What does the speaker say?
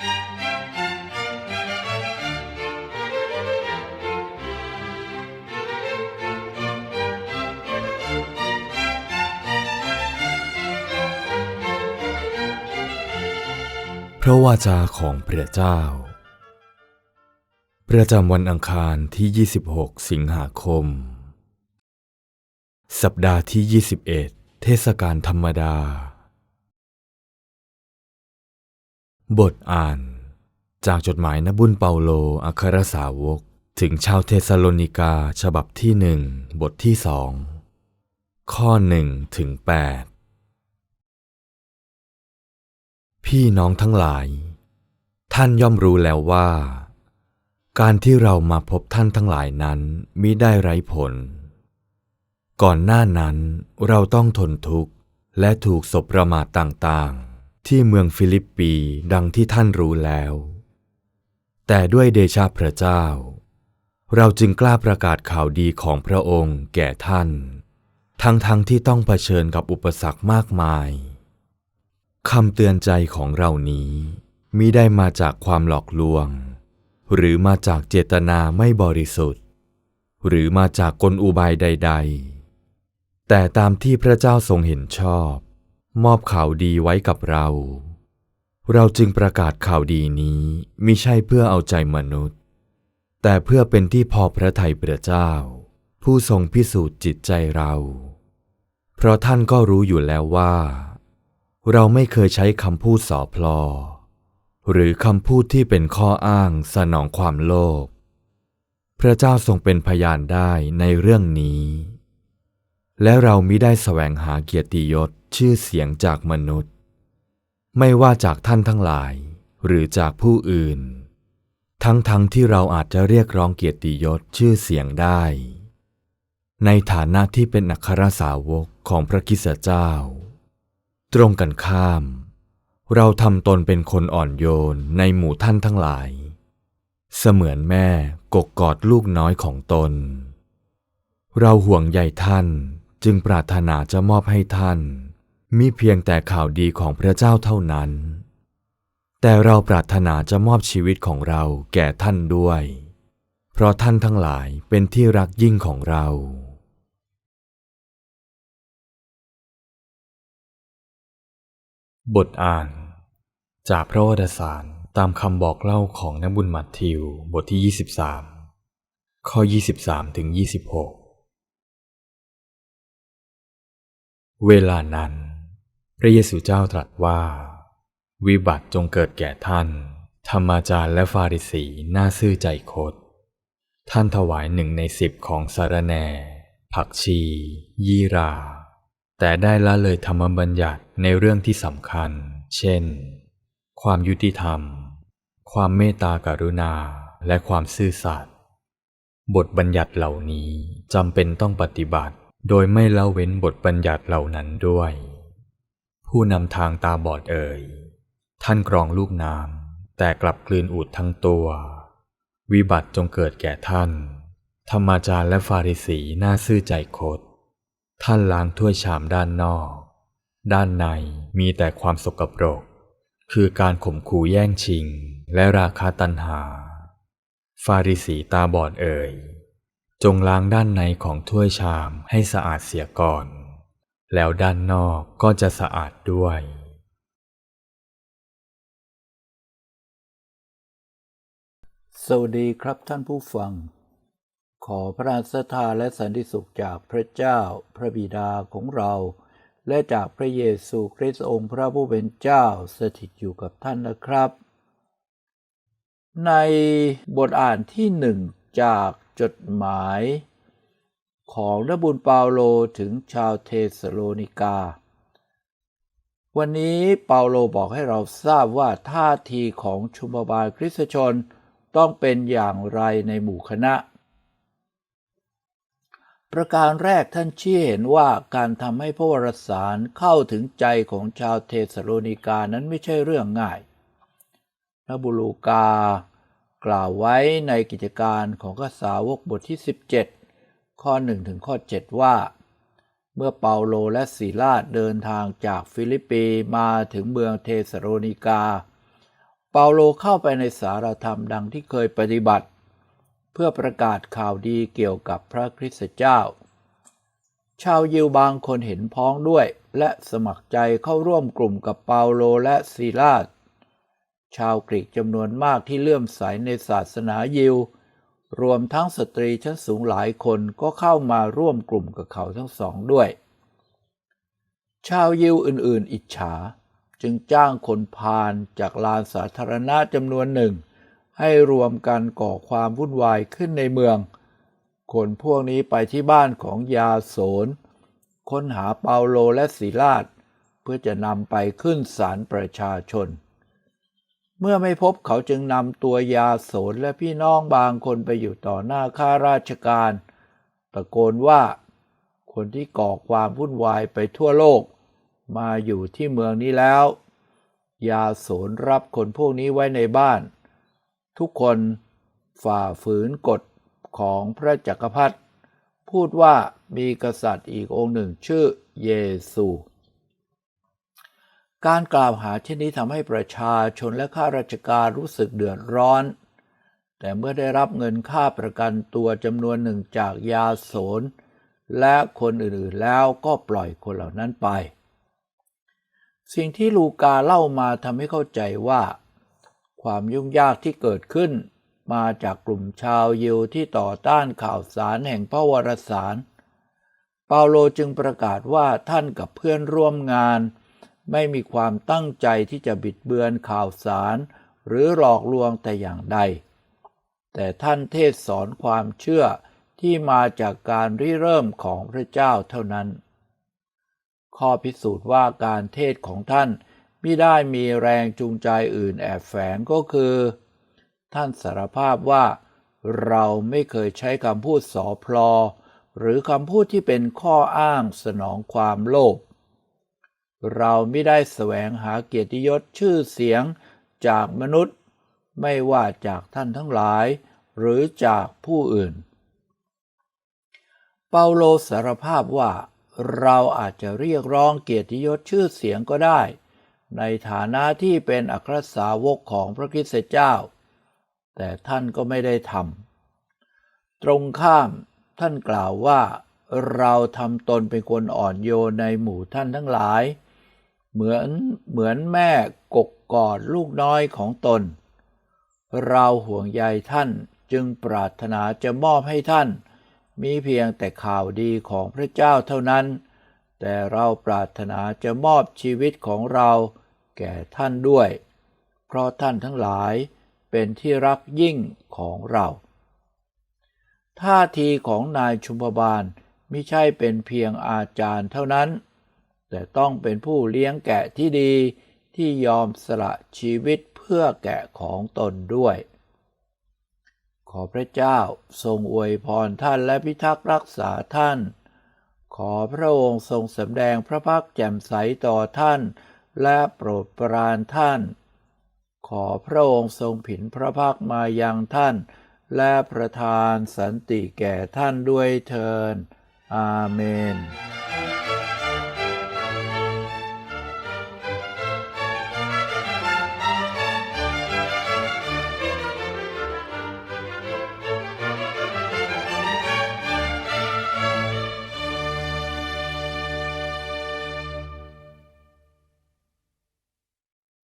พระวาจาของพระเจ้า ประจำวันอังคารที่ 26 สิงหาคม สัปดาห์ที่ 21 เทศกาลธรรมดา บทอ่าน จากจดหมายนบุญเปาโลอัครสาวก ถึงชาวเทสโลนิกาฉบับที่หนึ่งบทที่สองข้อหนึ่งถึงแปดพี่น้องทั้งหลาย ท่านย่อมรู้แล้วว่า การที่เรามาพบท่านทั้งหลายนั้นมิได้ไร้ผล ก่อนหน้านั้นเราต้องทนทุกข์และถูกสบประมาทต่างๆ ที่เมืองฟิลิปปีดังที่ท่านรู้แล้ว แต่ด้วยเดชะพระเจ้า เราจึงกล้าประกาศข่าวดีของพระองค์แก่ท่าน ทั้งๆทที่ต้องเผชิญกับอุปสรรคมากมายคำเตือนใจของเรานี้มิได้มาจากความหลอกลวง หรือมาจากเจตนาไม่บริสุทธิ์ หรือมาจากกลอุบายใด ๆ แต่ตามที่พระเจ้าทรงเห็นชอบ มอบข่าวดีไว้กับเรา เราจึงประกาศข่าวดีนี้มิใช่เพื่อเอาใจมนุษย์ แต่เพื่อเป็นที่พอพระทัยพระเจ้า ผู้ทรงพิสูจน์จิตใจเรา เพราะท่านก็รู้อยู่แล้วว่า เราไม่เคยใช้คำพูดสอพลอ หรือคำพูดที่เป็นข้ออ้างสนองความโลภพระเจ้าทรงเป็นพยานได้ในเรื่องนี้ และเรามิได้แสวงหาเกียรติยศ ชื่อเสียงจากมนุษย์ ไม่ว่าจากท่านทั้งหลาย หรือจากผู้อื่น ทั้งๆทที่เราอาจจะเรียกร้องเกียรติยศชื่อเสียงได้ ในฐานะที่เป็นอัครสาวกของพระคิสเจ้า ตรงกันข้าม เราทำตนเป็นคนอ่อนโยนในหมู่ท่านทั้งหลาย เสมือนแม่กกกอดลูกน้อยของตน เราห่วงใยท่านจึงปรารถนาจะมอบให้ท่าน มิเพียงแต่ข่าวดีของพระเจ้าเท่านั้น แต่เราปรารถนาจะมอบชีวิตของเราแก่ท่านด้วย เพราะท่านทั้งหลายเป็นที่รักยิ่งของเรา บทอ่าน จากพระวดสารตามคำบอกเล่าของนักบุญมัทธิวบทที่ 23 ข้อ 23ถึง26 เวลานั้น พระเยซูเจ้าตรัสว่า วิบัติจงเกิดแก่ท่าน ธรรมาจารย์และฟาริสีน่าซื่อใจคด ท่านถวายหนึ่งในสิบของสารแน่ผักชี ยี่รา แต่ได้ละเลยธรรมบัญญัติในเรื่องที่สำคัญ เช่น ความยุติธรรม ความเมตตากรุณาและความซื่อสัตย์บทบัญญัติเหล่านี้จำเป็นต้องปฏิบัติ โดยไม่ละเว้นบทบัญญัติเหล่านั้นด้วย ผู้นำทางตาบอดเอ่ย ท่านกรองลูกน้ำแต่กลับกลืนอูดทั้งตัว วิบัติจงเกิดแก่ท่าน ธรรมาจารย์และฟาริสีน่าซื่อใจคด ท่านล้างถ้วยชามด้านนอก ด้านในมีแต่ความสกปรก คือการข่มขู่แย่งชิงและราคาตันหา ฟาริสีตาบอดเอ่ย จงล้างด้านในของถ้วยชามให้สะอาดเสียก่อน แล้วด้านนอกก็จะสะอาดด้วย สวัสดีครับท่านผู้ฟัง ขอพระราชทานและสันติสุขจากพระเจ้าพระบิดาของเรา และจากพระเยซูคริสต์องค์พระผู้เป็นเจ้าสถิตอยู่กับท่านนะครับ ในบทอ่านที่หนึ่งจากจดหมาย ของนบุญเปาโลถึงชาวเทสโลนิกา วันนี้เปาโลบอกให้เราทราบว่าท่าทีของชุมบาลคริสตชนต้องเป็นอย่างไรในหมู่คณะ ประการแรกท่านชี้เห็นว่าการทำให้พระวรสารเข้าถึงใจของชาวเทสโลนิกานั้นไม่ใช่เรื่องง่ายพระบุลูกากล่าวไว้ในกิจการของกสาวกบทที่ 17 ข้อ 1 ถึงข้อ 7 ว่า เมื่อเปาโลและสีลาดเดินทางจากฟิลิปปีมาถึงเมืองเทสโลนิกา เปาโลเข้าไปในสารธรรมดังที่เคยปฏิบัติ เพื่อประกาศข่าวดีเกี่ยวกับพระคริสต์เจ้า ชาวยิวบางคนเห็นพ้องด้วย และสมัครใจเข้าร่วมกลุ่มกับเปาโลและซีลาสชาวกรีกจำนวนมากที่เลื่อมใสในศาสนายิว รวมทั้งสตรีชั้นสูงหลายคนก็เข้ามาร่วมกลุ่มกับเขาทั้งสองด้วย ชาวยิวอื่นๆ อิจฉา จึงจ้างคนพาลจากลานสาธารณะจำนวนหนึ่ง ให้รวมกันก่อความวุ่นวายขึ้นในเมือง คนพวกนี้ไปที่บ้านของยาโสนค้นหาเปาโลและสีลาดเพื่อจะนำไปขึ้นศาลประชาชน เมื่อไม่พบเขาจึงนำตัวยาโสนและพี่น้องบางคนไปอยู่ต่อหน้าข้าราชการ ตะโกนว่าคนที่ก่อความวุ่นวายไปทั่วโลก มาอยู่ที่เมืองนี้แล้ว ยาโสนรับคนพวกนี้ไว้ในบ้าน ทุกคนฝ่าฝืนกฎของพระจักรพรรดิพูดว่ามีกษัตริย์อีกองค์หนึ่งชื่อเยซู การกล่าวหาเช่นนี้ทำให้ประชาชนและข้าราชการรู้สึกเดือดร้อน แต่เมื่อได้รับเงินค่าประกันตัวจำนวนหนึ่งจากยาโสนและคนอื่นๆแล้วก็ปล่อยคนเหล่านั้นไป สิ่งที่ลูกาเล่ามาทำให้เข้าใจว่า ความยุ่งยากที่เกิดขึ้น มาจากกลุ่มชาวยิวที่ต่อต้านข่าวสารแห่งพระวรสาร เปาโลจึงประกาศว่าท่านกับเพื่อนร่วมงาน ไม่มีความตั้งใจที่จะบิดเบือนข่าวสาร หรือหลอกลวงแต่อย่างใด แต่ท่านเทศสอนความเชื่อที่มาจากการริเริ่มของพระเจ้าเท่านั้น ข้อพิสูจน์ว่าการเทศของท่านไม่ได้มีแรงจูงใจอื่นแอบแฝงก็คือ ท่านสารภาพว่า เราไม่เคยใช้คำพูดสอพลอ หรือคำพูดที่เป็นข้ออ้างสนองความโลภ เราไม่ได้แสวงหาเกียรติยศชื่อเสียงจากมนุษย์ ไม่ว่าจากท่านทั้งหลาย หรือจากผู้อื่น เปาโลสารภาพว่าเราอาจจะเรียกร้องเกียรติยศชื่อเสียงก็ได้ ในฐานะที่เป็นอัครสาวกของพระคริสตเจ้า แต่ท่านก็ไม่ได้ทำตรงข้ามท่านกล่าวว่าเราทำตนเป็นคนอ่อนโยนในหมู่ท่านทั้งหลาย เหมือนเหมือนแม่กกกอดลูกน้อยของตน เราห่วงใยท่านจึงปรารถนาจะมอบให้ท่าน มีเพียงแต่ข่าวดีของพระเจ้าเท่านั้น แต่เราปรารถนาจะมอบชีวิตของเราแก่ท่านด้วย เพราะท่านทั้งหลายเป็นที่รักยิ่งของเรา ท่าทีของนายชุมพบาลไม่ใช่เป็นเพียงอาจารย์เท่านั้น แต่ต้องเป็นผู้เลี้ยงแกะที่ดีที่ยอมสละชีวิตเพื่อแกะของตนด้วย ขอพระเจ้าทรงอวยพรท่านและพิทักษ์รักษาท่าน ขอพระองค์ทรงสำแดงพระพักแจ่มใสต่อท่าน และโปรดปรานท่าน ขอพระองค์ทรงผินพระพักมายังท่าน และประทานสันติแก่ท่านด้วยเทินอาเมน